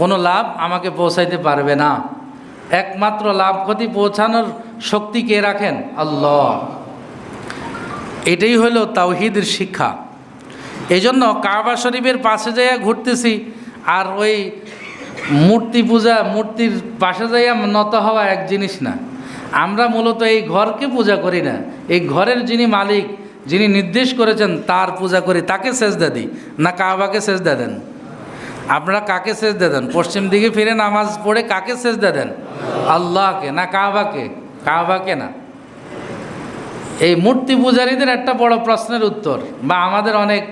কোনো লাভ আমাকে পৌঁছাইতে পারবে না। একমাত্র লাভ ক্ষতি পৌঁছানোর শক্তি কে রাখেন? আল্লাহ। এটাই হলো তাওহিদের শিক্ষা। এই জন্য কাবা শরীফের পাশে যাইয়া ঘুরতেছি আর ওই মূর্তি পূজা, মূর্তির পাশে যাইয়া নত হওয়া এক জিনিস না। আমরা মূলত এই ঘরকে পূজা করি না। এই ঘরের যিনি মালিক, যিনি নির্দেশ করেছেন তার পূজা করি, তাকে সেজদা দিই, না কাবাকে সেজদা দেন। আপনারা কাকে সেজদা দেন? পশ্চিম দিকে ফিরে নামাজ পড়ে কাকে সেজদা দেন? আল্লাহকে, না কাবাকে? কাবাকে না। এই মূর্তি পূজারীদের একটা বড় প্রশ্নের উত্তর। বা আমাদের অনেক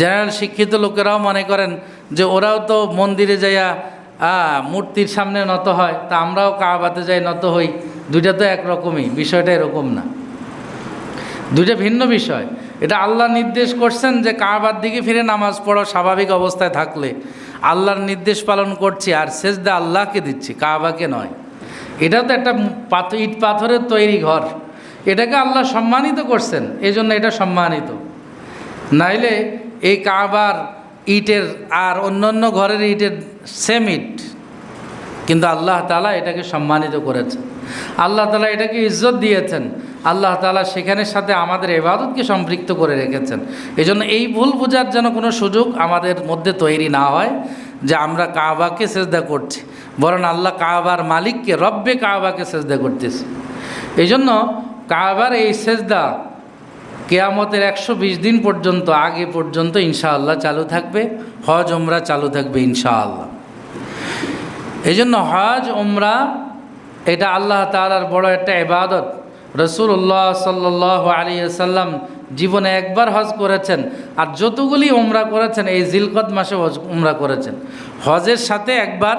জেনারেল শিক্ষিত লোকেরাও মনে করেন যে ওরাও তো মন্দিরে যাইয়া মূর্তির সামনে নত হয়, তা আমরাও কাবাতে যাই, নত হই। দুইটা তো একরকমই, বিষয়টা এরকম না। দুইটা ভিন্ন বিষয়। এটা আল্লাহ নির্দেশ করছেন যে কাবার দিকে ফিরে নামাজ পড়ো, স্বাভাবিক অবস্থায় থাকলে। আল্লাহর নির্দেশ পালন করছি আর সেজদা আল্লাহকে দিচ্ছি, কাবাকে নয়। এটা তো একটা পাথর ইট পাথরের তৈরি ঘর। এটাকে আল্লাহ সম্মানিত করছেন এই জন্য এটা সম্মানিত। নাইলে এই কাবার ইটের আর অন্যান্য ঘরের ইটের সেম ইট, কিন্তু আল্লাহ তালা এটাকে সম্মানিত করেছেন। আল্লাহ তালা এটাকে ইজ্জত দিয়েছেন। আল্লাহ তালা সেখানের সাথে আমাদের এবাদতকে সম্পৃক্ত করে রেখেছেন। এই জন্য এই ভুল বোঝার যেন কোনো সুযোগ আমাদের মধ্যে তৈরি না হয় যে আমরা কাবাকে সেজদা করছি। বরং আল্লাহ কাবার মালিককে, রব্বে কাবাকে সেজদা করতেছি। এই জন্য কাবার এই সেজদা কেয়ামতের একশো বিশ দিন পর্যন্ত, আগে পর্যন্ত ইনশাআল্লাহ চালু থাকবে, হজ ওমরা চালু থাকবে ইনশাআল্লাহ। এই জন্য হজ ওমরা এটা আল্লাহ তালার বড় একটা এবাদত রসুল্লাহ সাল্লাহ আলী সাল্লাম জীবনে একবার হজ করেছেন আর যতগুলি উমরা করেছেন, এই জিলকত মাসে হজ, উমরা করেছেন। হজের সাথে একবার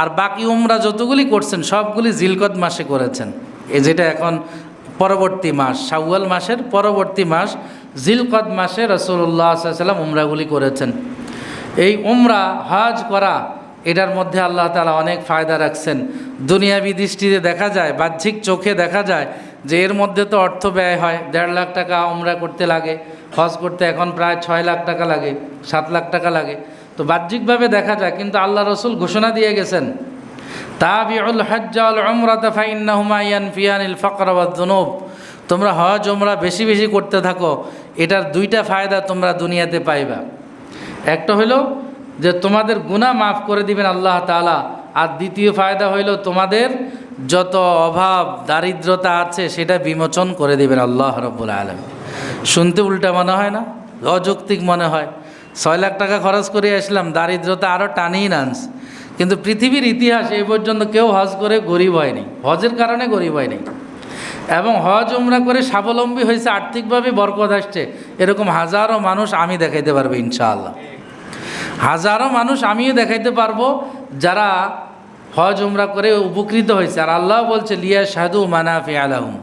আর বাকি উমরা যতগুলি করছেন, সবগুলি জিলকত মাসে করেছেন। এই যেটা এখন পরবর্তী মাস, শাওয়াল মাসের পরবর্তী মাস, জিলকদ মাসে রসুল্লাহ সাল্লাম উমরাগুলি করেছেন। এই উমরা, হজ করা, এটার মধ্যে আল্লাহ তালা অনেক ফায়দা রাখছেন। দুনিয়াবি দৃষ্টিতে দেখা যায়, বাহ্যিক চোখে দেখা যায় যে এর মধ্যে তো অর্থ ব্যয় হয়, দেড় লাখ টাকা উমরা করতে লাগে, হজ করতে এখন প্রায় ছয় লাখ টাকা লাগে, সাত লাখ টাকা লাগে। তো বাহ্যিকভাবে দেখা যায়, কিন্তু আল্লাহ রসুল ঘোষণা দিয়ে গেছেন, তাবিউল হজ্জাল উমরাতা ফাইন্নাহুমা ইয়ানফিয়ানিল ফাকর ওয়াদ দুনুব। তোমরা হজ ওমরা বেশি বেশি করতে থাকো, এটার দুইটা ফায়দা তোমরা দুনিয়াতে পাইবা। একটা হলো যে তোমাদের গুনাহ মাফ করে দিবেন আল্লাহ তাআলা, আর দ্বিতীয় ফায়দা হইল তোমাদের যত অভাব, দারিদ্রতা আছে, সেটা বিমোচন করে দিবেন আল্লাহ রব্বুল আলম শুনতে উল্টা মনে হয় না? অযৌক্তিক মনে হয়। ছয় লাখ টাকা খরচ করে আসলাম, দারিদ্রতা আরও টানিয়ে নানস কিন্তু পৃথিবীর ইতিহাস এই পর্যন্ত কেউ হজ করে গরিব হয়নি। হজের কারণে গরিব হয়নি। এবং হজ উমরা করে স্বাবলম্বী হয়েছে, আর্থিকভাবে বরকত আসছে। এরকম হাজারো মানুষ আমি দেখাইতে পারব ইনশাআল্লাহ। হাজারো মানুষ আমিও দেখাইতে পারব যারা হজ উমরা করে উপকৃত হয়েছে। আর আল্লাহ বলছে, লিয়া সাধু মানাফি আলাহুম।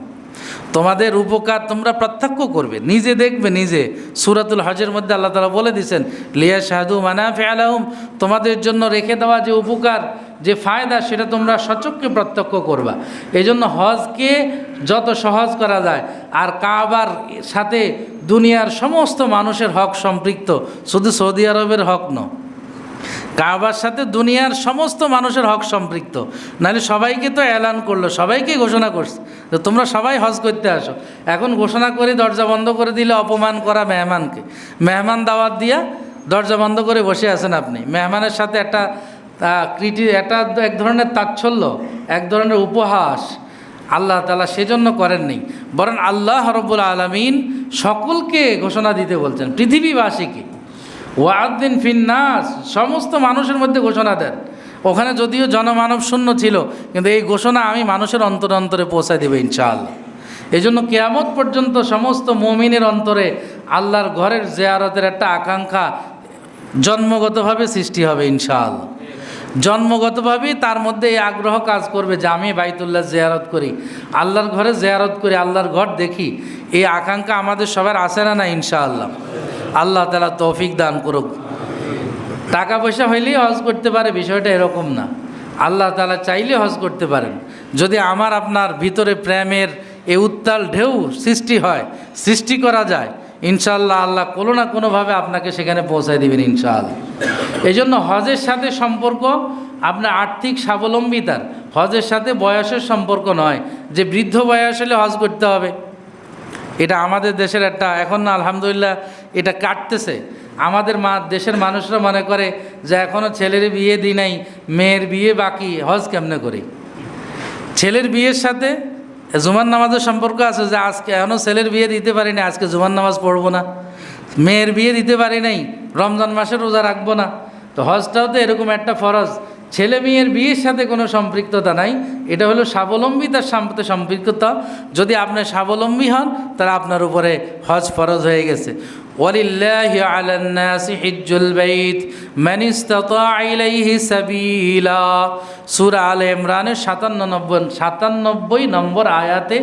তোমাদের উপকার তোমরা প্রত্যক্ষ করবে। নিজে দেখবে, নিজে। সুরাতুল হজের মধ্যে আল্লাহ তালা বলে দিয়েছেন, লিয়া শাহাদু মানাফি আলাহুম। তোমাদের জন্য রেখে দেওয়া যে উপকার, যে ফায়দা, সেটা তোমরা সচক্ষে প্রত্যক্ষ করবা। এই জন্য হজকে যত সহজ করা যায়, আর কাবার সাথে দুনিয়ার সমস্ত মানুষের হক সম্পৃক্ত। শুধু সৌদি আরবের হক নয়। কাবার সাথে দুনিয়ার সমস্ত মানুষের হক সম্পৃক্ত। নাহলে সবাইকে তো এলান করল, সবাইকে ঘোষণা করছে। তো তোমরা সবাই হজ করতে আসো। এখন ঘোষণা করে দরজা বন্ধ করে দিলে অপমান করা মেহমানকে। মেহমান দাওয়াত দিয়া দরজা বন্ধ করে বসে আছেন আপনি। মেহমানের সাথে একটা ক্রিটি একটা এক ধরনের তাচ্ছল্য, এক ধরনের উপহাস আল্লাহ তালা সেজন্য করেননি। বরং আল্লাহ রব্বুল আলমিন সকলকে ঘোষণা দিতে বলছেন, পৃথিবীবাসীকে। ওয়াদ্দিন ফিন্নাস, সমস্ত মানুষের মধ্যে ঘোষণা দেন। ওখানে যদিও জনমানব শূন্য ছিল, কিন্তু এই ঘোষণা আমি মানুষের অন্তর অন্তরে পৌঁছায় দেবে ইনশাআল্লাহ। এই জন্য কেয়ামত পর্যন্ত সমস্ত মমিনের অন্তরে আল্লাহর ঘরের জেয়ারতের একটা আকাঙ্ক্ষা জন্মগতভাবে সৃষ্টি হবে ইনশাআল্লাহ। জন্মগতভাবেই তার মধ্যে এই আগ্রহ কাজ করবে যে আমি বাইতুল্লাহ জেয়ারত করি, আল্লাহর ঘরে জেয়ারত করি, আল্লাহর ঘর দেখি। এই আকাঙ্ক্ষা আমাদের সবার আসে না না ইনশাআল্লাহ। আল্লাহ তালা তৌফিক দান করুক। টাকা পয়সা হইলেই হজ করতে পারে, বিষয়টা এরকম না। আল্লাহ তালা চাইলে হজ করতে পারেন। যদি আমার, আপনার ভিতরে প্রেমের এ উত্তাল ঢেউ সৃষ্টি হয়, সৃষ্টি করা যায় ইনশাল্লাহ আল্লাহ কোনো না কোনোভাবে আপনাকে সেখানে পৌঁছায় দিবেন ইনশাআল্লাহ। এই জন্য হজের সাথে সম্পর্ক আপনার আর্থিক স্বাবলম্বিতার, হজের সাথে বয়সের সম্পর্ক নয়, যে বৃদ্ধ বয়স হলে হজ করতে হবে। এটা আমাদের দেশের একটা, এখন না আলহামদুলিল্লাহ এটা কাটতেছে। আমাদের মা দেশের মানুষরা মনে করে যে এখনও ছেলের বিয়ে দিই নাই, মেয়ের বিয়ে বাকি, হজ কেমনে করি? ছেলের বিয়ের সাথে জুমার নামাজের সম্পর্ক আছে যে আজকে এখনও ছেলের বিয়ে দিতে পারি না আজকে জুমার নামাজ পড়ব না। মেয়ের বিয়ে দিতে পারি নাই, রমজান মাসে রোজা রাখব না। তো হজটাও তো এরকম একটা ফরজ। ছেলে মেয়ের বিয়ের সাথে কোনো সম্পৃক্ততা নাই, এটা হলো স্বাবলম্বিতার সাথে সম্পৃক্ততা। যদি আপনি স্বাবলম্বী হন, তাহলে আপনার উপরে হজ ফরজ হয়ে গেছে। ولله على الناس حج البيت من استطاع إليه سبيلا সূরা আলে ইমরানের সাতান্ন নব্বই সাতানব্বই নম্বর আয়াতে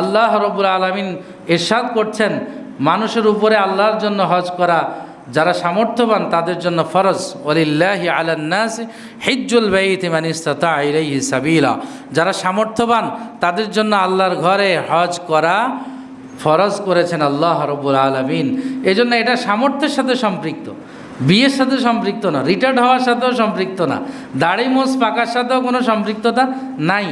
আল্লাহ রবুল আলমিন ইরশাদ করছেন মানুষের উপরে আল্লাহর জন্য হজ করা যারা সামর্থ্যবান তাদের জন্য ফরজ ওলিল্লাহি আলান্নাস হিজ্জুল বাইত মান ইস্তাতা ইলাইহি সাবিলা যারা সামর্থ্যবান তাদের জন্য আল্লাহর ঘরে হজ করা ফরজ করেছেন আল্লাহ রব্বুল আলমিন। এই জন্য এটা সামর্থ্যের সাথে সম্পৃক্ত। বিয়ের সাথে সম্পৃক্ত না রিটায়ার্ড হওয়ার সাথেও সম্পৃক্ত না, দাড়ি মোজ পাকার সাথেও কোনো সম্পৃক্ততা নাই।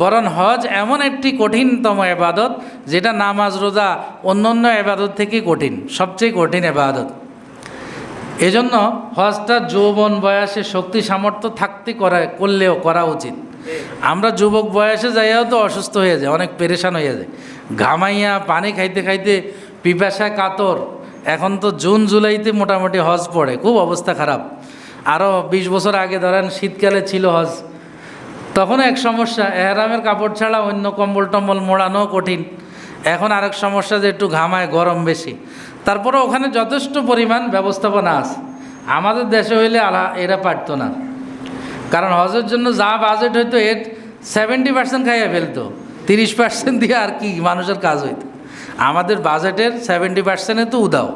বরং হজ এমন একটি কঠিনতম এবাদত যেটা নামাজ, রোজা অন্য অন্য এবাদত থেকে কঠিন, সবচেয়ে কঠিন এবাদত এজন্য হজটা যৌবন বয়সে শক্তি, সামর্থ্য থাকতে করা, করলেও করা উচিত। আমরা যুবক বয়সে যাইয়াও তো অসুস্থ হয়ে যায়, অনেক পেরেশান হয়ে যায়। ঘামাইয়া পানি খাইতে খাইতে পিপাসা কাতর। এখন তো জুন জুলাইতে মোটামুটি হজ পড়ে, খুব অবস্থা খারাপ। আরও বিশ বছর আগে ধরেন শীতকালে ছিল হজ। তখন এক সমস্যা, এহরামের কাপড় ছাড়া অন্য কম্বল টম্বল মোড়ানো কঠিন। এখন আরেক সমস্যা যে একটু ঘামায়, গরম বেশি। তারপরে ওখানে যথেষ্ট পরিমাণ ব্যবস্থাপনা আছে। আমাদের দেশে হইলে আলা, এরা পারতো না। কারণ হজের জন্য যা বাজেট হইতো, এর সেভেন্টি পার্সেন্ট খাইয়ে ফেলতো। তিরিশ পার্সেন্ট দিয়ে আর কি মানুষের কাজ হইতো। আমাদের বাজেটের সেভেন্টি পার্সেন্টে তো উদাও।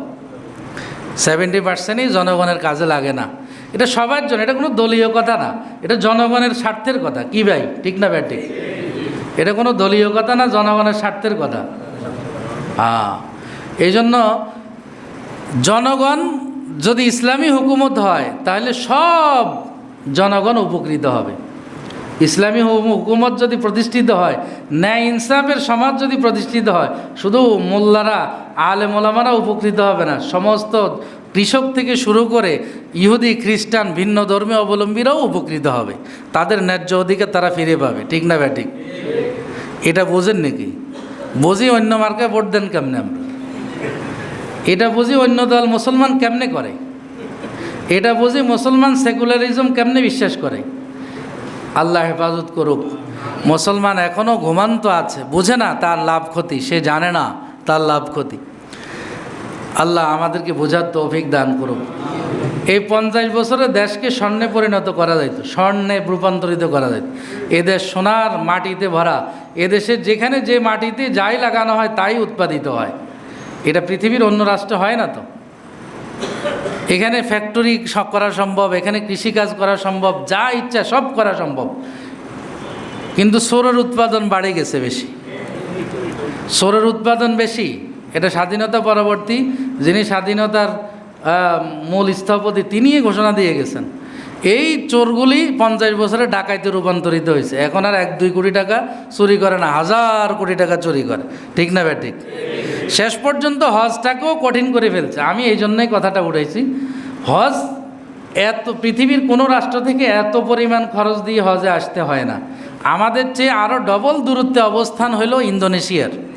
সেভেন্টি পার্সেন্টই জনগণের কাজে লাগে না। এটা সবার জন্য, এটা কোনো দলীয় কথা না। এটা জনগণের স্বার্থের কথা। কি ভাই? ঠিক না ঠিক? এটা কোনো দলীয় কথা না, জনগণের স্বার্থের কথা। হ্যাঁ এই জন্য জনগণ যদি ইসলামী হুকুমত হয়, তাহলে সব জনগণ উপকৃত হবে। ইসলামী হুকুমত যদি প্রতিষ্ঠিত হয়, ন্যায় ইনসাফের সমাজ যদি প্রতিষ্ঠিত হয়, শুধু মোল্লারা আলে মোলামারা উপকৃত হবে না। সমস্ত কৃষক থেকে শুরু করে ইহুদি, খ্রিস্টান, ভিন্ন ধর্মীয় অবলম্বীরাও উপকৃত হবে। তাদের ন্যায্য অধিকার তারা ফিরে পাবে। ঠিক না ব্যাটিক? এটা বোঝেন নাকি? বুঝি অন্য মার্কে ভোট দেন কেমনে আমরা? এটা বুঝি অন্য দল মুসলমান কেমনে করে? এটা বুঝি মুসলমান সেকুলারিজম কেমনে বিশ্বাস করে? আল্লাহ হেফাজত করুক। মুসলমান এখনও ঘুমান্ত আছে, বুঝে না তার লাভ ক্ষতি, সে জানে না তার লাভ ক্ষতি। আল্লাহ আমাদেরকে বোঝার তৌফিক দান করুক। এই পঞ্চাশ বছরে দেশকে স্বর্ণে পরিণত করা যাইত, স্বর্ণে রূপান্তরিত করা যাইত। এদেশ সোনার মাটিতে ভরা এদেশে যেখানে যে মাটিতে যাই লাগানো হয় তাই উৎপাদিত হয়। এটা পৃথিবীর অন্য রাষ্ট্রে হয় না তো? এখানে ফ্যাক্টরি সব করা সম্ভব, এখানে কৃষিকাজ করা সম্ভব, যা ইচ্ছা সব করা সম্ভব। কিন্তু সৌরের উৎপাদন বাড়ে গেছে বেশি। সৌরের উৎপাদন বেশি, এটা স্বাধীনতা পরবর্তী, যিনি স্বাধীনতার মূল স্থপতি, তিনিই ঘোষণা দিয়ে গেছেন। এই চোরগুলি পঞ্চাশ বছরে ডাকাইতে রূপান্তরিত হয়েছে। এখন আর এক, দুই কোটি টাকা চুরি করে না, হাজার কোটি টাকা চুরি করে। ঠিক না ব্যাটিক ঠিক? শেষ পর্যন্ত হজটাকেও কঠিন করে ফেলছে। আমি এই জন্যই কথাটা উঠেছি। হজ এত, পৃথিবীর কোনো রাষ্ট্র থেকে এত পরিমাণ খরচ দিয়ে হজে আসতে হয় না। আমাদের চেয়ে আরও ডবল দূরত্বে অবস্থান হলো ইন্দোনেশিয়ার।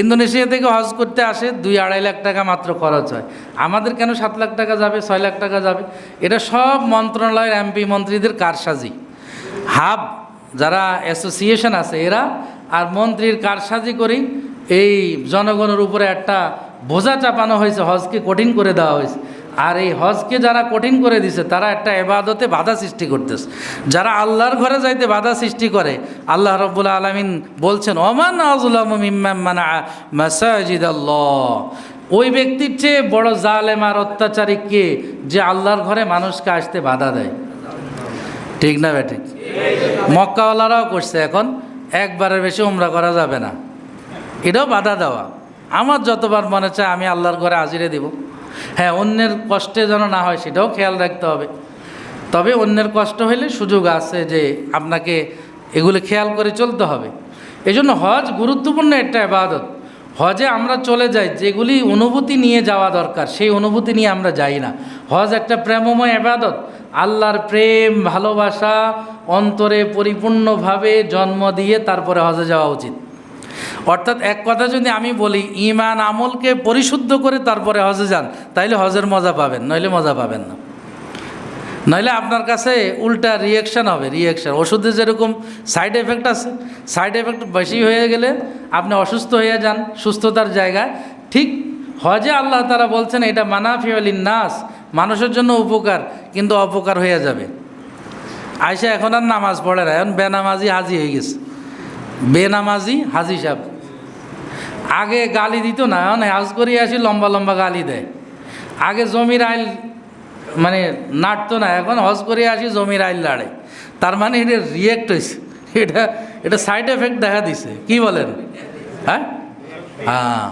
ইন্দোনেশিয়া থেকে হজ করতে আসে দুই আড়াই লাখ টাকা মাত্র খরচ হয়। আমাদের কেন সাত লাখ টাকা যাবে, ছয় লাখ টাকা যাবে? এটা সব মন্ত্রণালয়ের এমপি মন্ত্রীদের কারসাজি। হাব, যারা অ্যাসোসিয়েশন আছে এরা, আর মন্ত্রীর কারসাজি করেই এই জনগণের উপরে একটা বোঝা চাপানো হয়েছে, হজকে কঠিন করে দেওয়া হয়েছে। আর এই হজকে যারা কঠিন করে দিছে, তারা একটা এবাদতে বাধা সৃষ্টি করতেছে। যারা আল্লাহর ঘরে যাইতে বাধা সৃষ্টি করে, আল্লাহ রব্বুল আলমিন বলছেন, ওমান আজলাম মানা মাসাজিদ আল্লাহ ওই ব্যক্তির চেয়ে বড় জালেম আর অত্যাচারী কে যে আল্লাহর ঘরে মানুষকে আসতে বাধা দেয়? ঠিক না বেঠিক মক্কাওয়ালারাও করছে এখন, একবারের বেশি উমরা করা যাবে না। এটাও বাধা দেওয়া। আমার যতবার মনে চায় আমি আল্লাহর ঘরে হাজিরে দিব। হ্যাঁ অন্যের কষ্টে যেন না হয়, সেটাও খেয়াল রাখতে হবে। তবে অন্যের কষ্ট হলে সুযোগ আছে যে আপনাকে এগুলো খেয়াল করে চলতে হবে। এজন্য হজ গুরুত্বপূর্ণ একটা আবাদত। হজে আমরা চলে যাই, যেগুলি অনুভূতি নিয়ে যাওয়া দরকার, সেই অনুভূতি নিয়ে আমরা যাই না। হজ একটা প্রেমময় আবাদত। আল্লাহর প্রেম, ভালোবাসা, অন্তরে পরিপূর্ণভাবে জন্ম দিয়ে তারপরে হজে যাওয়া উচিত। অর্থাৎ এক কথা যদি আমি বলি ইমান আমলকে পরিশুদ্ধ করে তারপরে হজে যান, তাইলে হজের মজা পাবেন, নইলে মজা পাবেন না। নইলে আপনার কাছে উল্টা রিয়েকশন হবে রিয়েকশন ওষুধে যেরকম সাইড এফেক্ট আছে সাইড এফেক্ট বেশি হয়ে গেলে আপনি অসুস্থ হয়ে যান, সুস্থতার জায়গায় ঠিক হজে আল্লাহ তারা বলছেন, এটা মানাফি আলিন নাস মানুষের জন্য উপকার, কিন্তু অপকার হয়ে যাবে। আয়সা এখন আর নামাজ পড়ে না, এখন বেনামাজি হাজি হয়ে গেছে। বেনামাজি হাজি সাহেব। আগে গালি দিত না হাজ করে আসি, লম্বা লম্বা গালি দেয়। আগে জমির আইল মানে নাটতো না, এখন হজ করে আসি জমির আইল লাড়ে তার মানে এটা রিয়েক্ট হয়েছে এটা এটা সাইড এফেক্ট দেখা দিছে। কি বলেন? হ্যাঁ? হ্যাঁ।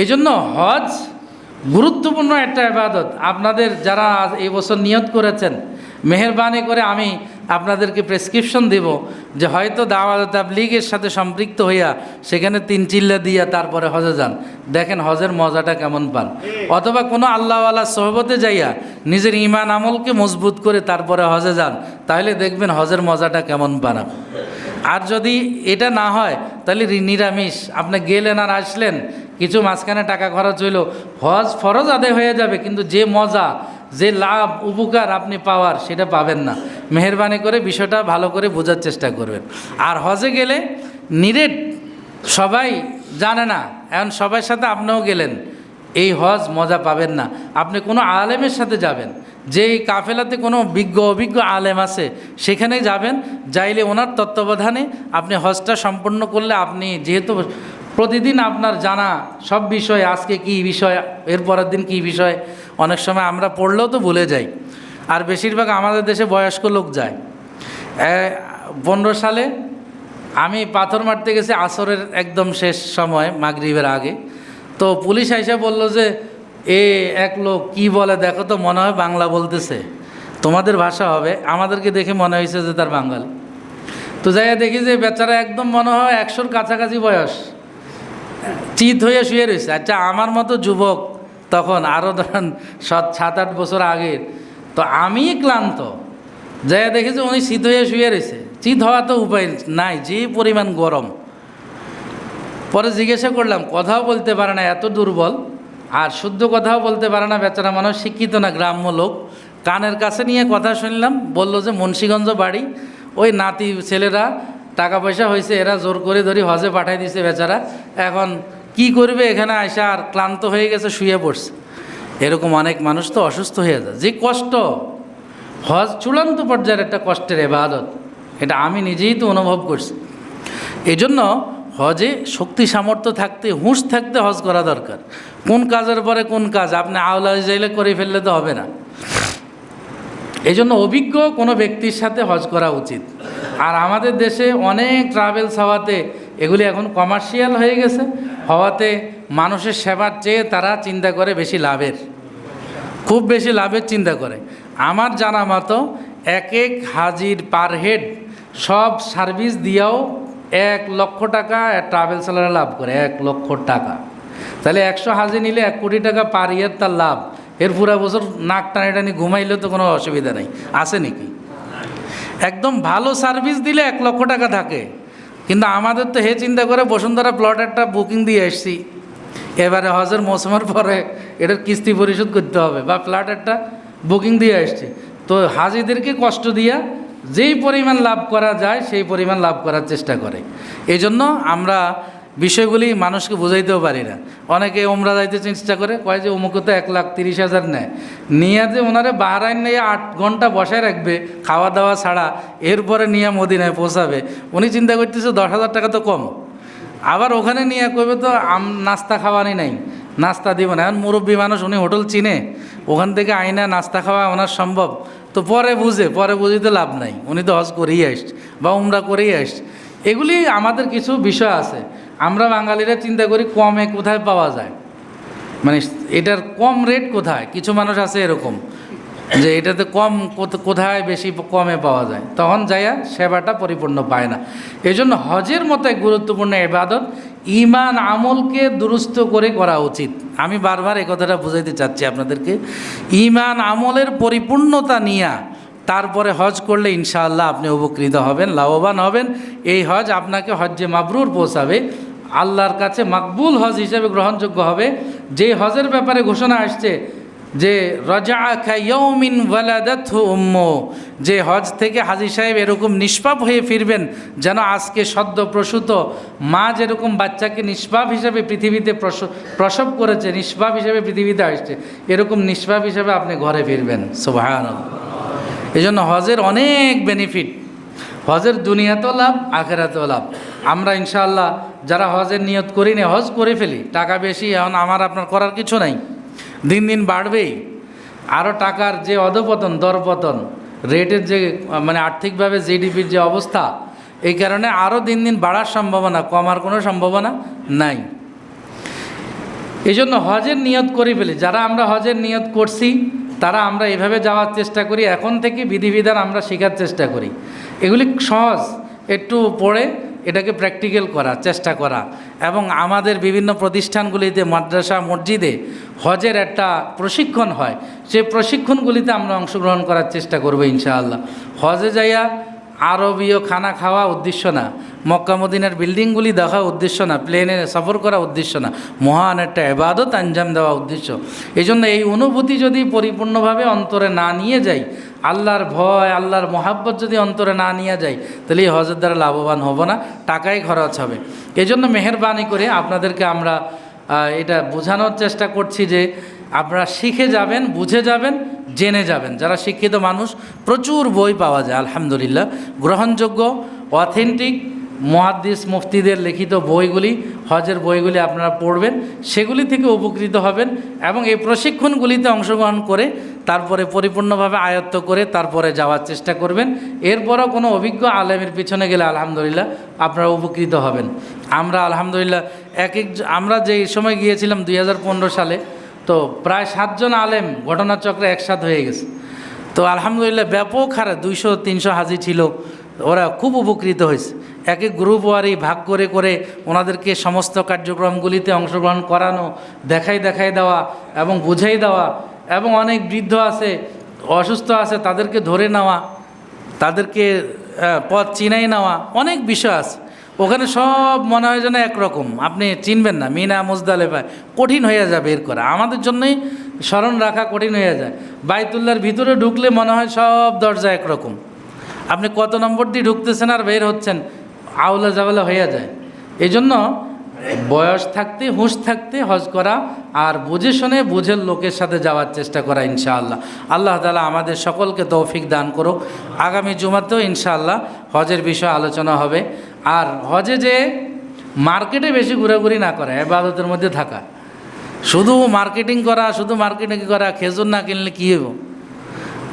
এই জন্য হজ গুরুত্বপূর্ণ একটা আবাদত আপনাদের যারা এই বছর নিয়ত করেছেন, মেহরবানি করে আমি আপনাদেরকে প্রেসক্রিপশন দেব যে হয়তো দাওয়াত তাবলিগের সাথে সম্পৃক্ত হইয়া সেখানে তিন চিল্লা দিয়া তারপরে হজে যান দেখেন হজের মজাটা কেমন পান অথবা কোনো আল্লাহওয়ালা সহবতে যাইয়া নিজের ইমান আমলকে মজবুত করে তারপরে হজে যান, তাহলে দেখবেন হজের মজাটা কেমন পান। আর যদি এটা না হয়, তাহলে নিরামিষ। আপনি গেলেন আর আসলেন, কিছু মাঝখানে টাকা খরচ হইল। হজ ফরজ আদায় হয়ে যাবে, কিন্তু যে মজা, যে লাভ, উপকার আপনি পাওয়ার, সেটা পাবেন না। মেহরবানি করে বিষয়টা ভালো করে বোঝার চেষ্টা করবেন। আর হজে গেলে নিরেট সবাই জানে না, এখন সবার সাথে আপনিও গেলেন, এই হজ মজা পাবেন না। আপনি কোনো আলেমের সাথে যাবেন যেই কাফেলাতে কোনো বিজ্ঞ অভিজ্ঞ আলেম আছে, সেখানে যাবেন, যাইলে ওনার তত্ত্বাবধানে আপনি হজটা সম্পন্ন করলে আপনি যেহেতু প্রতিদিন আপনার জানা সব বিষয়, আজকে কি বিষয় এর পরের দিন কি বিষয়, অনেক সময় আমরা পড়লেও তো ভুলে যাই। আর বেশিরভাগ আমাদের দেশে বয়স্ক লোক যায়। পনেরো সালে আমি পাথর মারতে গেছি আসরের একদম শেষ সময়, মাগরিবের আগে। তো পুলিশ এসে বলল যে এ এক লোক কি বলে দেখো তো, মনে হয় বাংলা বলতেছে। তোমাদের ভাষা হবে, আমাদেরকে দেখে মনে হয়েছে যে তার বাঙালি। তো যাই দেখি যে বেচারা একদম মনে হয় একশোর কাছাকাছি বয়স। চিত হয়ে শুয়ে রয়েছে। আচ্ছা আমার মতো যুবক তখন আরও ধরেন সাত সাত, আট বছর আগের। তো আমি ক্লান্ত। যাই দেখি যে উনি শীত হয়ে শুয়ে রয়েছে। চিত হওয়া তো উপায় নাই, যে পরিমাণ গরম। পরে জিজ্ঞাসা করলাম, কথাও বলতে পারে না, এত দুর্বল। আর শুদ্ধ কথাও বলতে পারে না বেচারা মানুষ, শিক্ষিত না, গ্রাম্য লোক। কানের কাছে নিয়ে কথা শুনলাম, বলল যে মুন্সীগঞ্জ বাড়ি, ওই নাতি ছেলেরা টাকা পয়সা হয়েছে, এরা জোর করে ধরি হজে পাঠাই দিছে বেচারা। এখন কি করবে এখানে আইসা, আর ক্লান্ত হয়ে গেছে, শুয়ে পড়ছে। এরকম অনেক মানুষ তো অসুস্থ হয়ে যায়। যে কষ্ট, হজ চূড়ান্ত পর্যায়ের একটা কষ্টের এবাদত, এটা আমি নিজেই তো অনুভব করছি। এই জন্য হজে শক্তি, সামর্থ্য থাকতে, হুঁশ থাকতে হজ করা দরকার। কোন কাজের পরে কোন কাজ, আপনি আওলা হয়ে যাইলে করে ফেললে তো হবে না। এই জন্য অভিজ্ঞ কোনো ব্যক্তির সাথে হজ করা উচিত। আর আমাদের দেশে অনেক ট্রাভেলস হওয়াতে এগুলি এখন কমার্শিয়াল হয়ে গেছে। হওয়াতে মানুষের সেবার চেয়ে তারা চিন্তা করে বেশি লাভের। খুব বেশি লাভের চিন্তা করে। আমার জানা মতো এক এক হাজির পার হেড সব সার্ভিস দিয়েও এক লক্ষ টাকা ট্রাভেল সেলারে লাভ করে, এক লক্ষ টাকা। তাহলে একশো হাজি নিলে এক কোটি টাকা পার ইয়ার তার লাভ। এর পুরা বছর নাক টানি টানি ঘুমাইলে তো কোনো অসুবিধা নেই। আছে নাকি? একদম ভালো সার্ভিস দিলে এক লক্ষ টাকা থাকে। কিন্তু আমাদের তো হে চিন্তা করে বসুন্ধরা প্লট একটা বুকিং দিয়ে এসছি। এবারে হজের মৌসুমের পরে এটার কিস্তি পরিশোধ করতে হবে। বা ফ্ল্যাট একটা বুকিং দিয়ে এসছে। তো হাজিদেরকে কষ্ট দিয়া যেই পরিমাণ লাভ করা যায়, সেই পরিমাণ লাভ করার চেষ্টা করে। এই জন্য আমরা বিষয়গুলি মানুষকে বোঝাইতেও পারি না। অনেকে ওমরা যাইতে চেষ্টা করে, কয় যে অমুকে তো এক লাখ তিরিশ হাজার নেয়। নিয়ে যে ওনারে বাহারাইন নিয়ে আট ঘণ্টা বসায় রাখবে, খাওয়া দাওয়া ছাড়া, এরপরে নিয়ে মদিনায় পৌঁছাবে। উনি চিন্তা করতেছে, দশ হাজার টাকা তো কম। আবার ওখানে নিয়ে কইবে তো, আম, নাস্তা খাওয়ানি নাই, নাস্তা দিব না। এখন মুরব্বী মানুষ, উনি হোটেল চিনে। ওখান থেকে আইনা নাস্তা খাওয়া ওনার সম্ভব। তো পরে বুঝে, পরে বুঝিতে লাভ নাই। উনি তো হজ করেই আসছে বা উমরা করেই আসছে। এগুলি আমাদের কিছু বিষয় আছে। আমরা বাঙালিরা চিন্তা করি কমে কোথায় পাওয়া যায়। মানে এটার কম রেট কোথায়? কিছু মানুষ আছে এরকম যে এটাতে কম কোথ- কোথায় বেশি কমে পাওয়া যায়। তখন যাইয়া সেবাটা পরিপূর্ণ পায় না। এই জন্য হজের মতো গুরুত্বপূর্ণ এবাদত ইমান আমলকে দুরুস্ত করে করা উচিত। আমি বারবার এ কথাটা বুঝাইতে চাচ্ছি আপনাদেরকে। ইমান আমলের পরিপূর্ণতা নিয়া তারপরে হজ করলে ইনশাআল্লাহ আপনি উপকৃত হবেন, লাভবান হবেন। এই হজ আপনাকে হজ্জে মাবরুর পৌঁছাবে। আল্লাহর কাছে মাকবুল হজ হিসেবে গ্রহণযোগ্য হবে। যে হজের ব্যাপারে ঘোষণা আসছে যে রজা খাইয়মিন ওয়ালাদাত উম্ম, যে হজ থেকে হাজি সাহেব এরকম নিষ্পাপ হয়ে ফিরবেন যেন আজকে সদ্য প্রসূত মা যেরকম বাচ্চাকে নিষ্পাপ হিসেবে পৃথিবীতে প্রসব করেছে, নিষ্পাপ হিসাবে পৃথিবীতে আসছে, এরকম নিষ্পাপ হিসাবে আপনি ঘরে ফিরবেন। সুবাহান এই জন্য হজের অনেক বেনিফিট হজের দুনিয়াতেও লাভ, আখেরাতেও লাভ। আমরা ইনশাআল্লাহ যারা হজের নিয়ত করি না, হজ করে ফেলি। টাকা বেশি, এখন আমার, আপনার করার কিছু নাই। দিন দিন বাড়বেই আরও টাকার যে অধপতন, দরপতন, রেটের যে মানে আর্থিকভাবে জিডিপির যে অবস্থা, এই কারণে আরও দিন দিন বাড়ার সম্ভাবনা, কমার কোনো সম্ভাবনা নাই। এই জন্য হজের নিয়ত করে ফেলি। যারা আমরা হজের নিয়ত করছি, তারা আমরা এভাবে যাওয়ার চেষ্টা করি। এখন থেকে বিধিবিধান আমরা শেখার চেষ্টা করি। এগুলি সহজ, একটু পড়ে এটাকে প্র্যাকটিক্যাল করা, চেষ্টা করা। এবং আমাদের বিভিন্ন প্রতিষ্ঠানগুলিতে, মাদ্রাসা, মসজিদে হজের একটা প্রশিক্ষণ হয়। সেই প্রশিক্ষণগুলিতে আমরা অংশগ্রহণ করার চেষ্টা করব ইনশাআল্লাহ। হজে যাইয়া আরবীয় খানা খাওয়া উদ্দেশ্য না। মক্কা মদিনার বিল্ডিংগুলি দেখা উদ্দেশ্য না। প্লেনে সফর করা উদ্দেশ্য না। মহান একটা এবাদত আঞ্জাম দেওয়া উদ্দেশ্য। এই জন্য এই অনুভূতি যদি পরিপূর্ণভাবে অন্তরে না নিয়ে যাই, আল্লাহর ভয়, আল্লাহর মহাব্বত যদি অন্তরে না নিয়ে যাই, তাহলে এই হজের দ্বারা লাভবান হব না, টাকাই খরচ হবে। এই জন্য মেহরবানি করে আপনাদেরকে আমরা এটা বোঝানোর চেষ্টা করছি যে আপনারা শিখে যাবেন, বুঝে যাবেন, জেনে যাবেন। যারা শিক্ষিত মানুষ, প্রচুর বই পাওয়া যায়, আলহামদুলিল্লাহ। গ্রহণযোগ্য অথেন্টিক মহাদ্দিস মুফতিদের লিখিত বইগুলি, হজের বইগুলি আপনারা পড়বেন, সেগুলি থেকে উপকৃত হবেন এবং এই প্রশিক্ষণগুলিতে অংশগ্রহণ করে তারপরে পরিপূর্ণভাবে আয়ত্ত করে তারপরে যাওয়ার চেষ্টা করবেন। এরপরও কোনো অভিজ্ঞ আলেমের পিছনে গেলে আলহামদুলিল্লাহ আপনারা উপকৃত হবেন। আমরা আলহামদুলিল্লাহ এক এক আমরা যে সময় গিয়েছিলাম দুই হাজার পনেরো সালে, তো প্রায় সাতজন আলেম ঘটনাচক্রে একসাথ হয়ে গেছে। তো আলহামদুলিল্লাহ ব্যাপক হারে দুইশো, তিনশো হাজি ছিল ওরা খুব উপকৃত হয়েছে। এক এক গ্রুপ ওয়ারি ভাগ করে করে ওনাদেরকে সমস্ত কার্যক্রমগুলিতে অংশগ্রহণ করানো, দেখাই দেখাই দেওয়া এবং বুঝাই দেওয়া এবং অনেক বৃদ্ধ আছে, অসুস্থ আছে, তাদেরকে ধরে নেওয়া, তাদেরকে পথ চিনাই নেওয়া, অনেক বিষয় আছে। ওখানে সব মনে হয় যেন একরকম। আপনি চিনবেন না, মিনা মুজদালেফায় কঠিন হয়ে যাবে এর করা। আমাদের জন্যই স্মরণ রাখা কঠিন হয়ে যায়। বাইতুল্লার ভিতরে ঢুকলে মনে হয় সব দরজা একরকম। আপনি কত নম্বর দিয়ে ঢুকতেছেন আর বের হচ্ছেন? আউলা জাওলা হয়ে যায়। এই জন্য বয়স থাকতে, হুঁশ থাকতে হজ করা আর বুঝে শুনে বুঝের লোকের সাথে যাওয়ার চেষ্টা করা ইনশাআল্লাহ। আল্লাহ তালা আমাদের সকলকে তৌফিক দান করুক। আগামী জুমাতেও ইনশাআল্লাহ হজের বিষয়ে আলোচনা হবে। আর হজে যে মার্কেটে বেশি ঘোরাঘুরি না করা, এবাদতের মধ্যে থাকা। শুধু মার্কেটিং করা, শুধু মার্কেটিং করা, খেজুর না কিনলে কী হইব?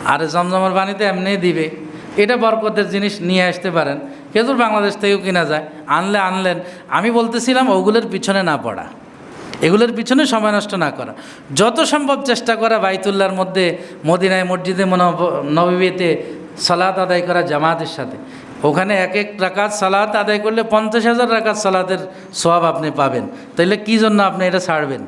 আর জমজমের পানিতে এমনি দিবে। এটা বরকতের জিনিস নিয়ে আসতে পারেন। খেজুর বাংলাদেশ থেকেও কিনা যায়। আনলে আনলেন। আমি বলতেছিলাম ওগুলোর পিছনে না পড়া। এগুলোর পিছনে সময় নষ্ট না করা। যত সম্ভব চেষ্টা করা বাইতুল্লার মধ্যে, মদিনায় মসজিদে নবীতে সালাত আদায় করা জামাতের সাথে। ওখানে এক এক রাকাত সালাত আদায় করলে পঞ্চাশ হাজার রাকাত সালাতের সব আপনি পাবেন। তাইলে কী জন্য আপনি এটা ছাড়বেন?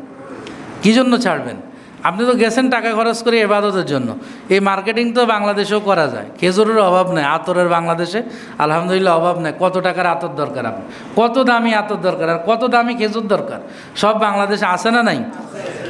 কী জন্য ছাড়বেন? আপনি তো গেছেন টাকা খরচ করে এবাদতের জন্য। এই মার্কেটিং তো বাংলাদেশেও করা যায়। খেজুরের অভাব নেই, আতরের বাংলাদেশে আলহামদুলিল্লাহ অভাব নেই। কত টাকার আতর দরকার আপনি? কত দামি আতর দরকার আর কত দামি খেজুর দরকার? সব বাংলাদেশে আসে না নাই?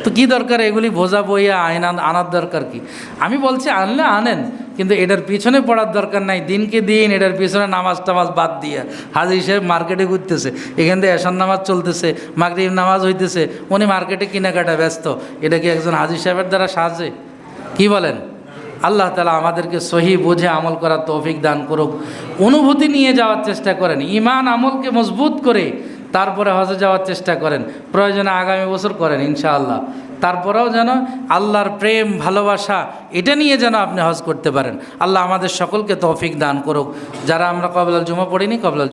তো কি দরকার? এগুলি বোঝা বইয়া আইন আনার দরকার কি? আমি বলছি আনলে আনেন। কিন্তু এটার পিছনে পড়ার দরকার নাই। দিনকে দিন এটার পিছনে নামাজ টামাজ বাদ দিয়ে হাজি সাহেব মার্কেটে ঘুরতেছে। এখান থেকে এসান নামাজ চলতেছে, মাগরিব নামাজ হইতেছে, উনি মার্কেটে কেনাকাটা ব্যস্ত। এটা কি একজন হাজি সাহেবের দ্বারা সাজে কি বলেন? আল্লাহ তালা আমাদেরকে সহি বুঝে আমল করার তৌফিক দান করুক। অনুভূতি নিয়ে যাওয়ার চেষ্টা করেন ইমান আমলকে মজবুত করে তারপরে হজে যাওয়ার চেষ্টা করেন। প্রয়োজনে আগামী বছর করেন ইনশাআল্লাহ। তারপরেও যেন আল্লাহর প্রেম, ভালোবাসা, এটা নিয়ে যেন আপনি হজ করতে পারেন। আল্লাহ আমাদের সকলকে তৌফিক দান করুক। যারা আমরা কবলাল জুমা পড়িনি, কবলাল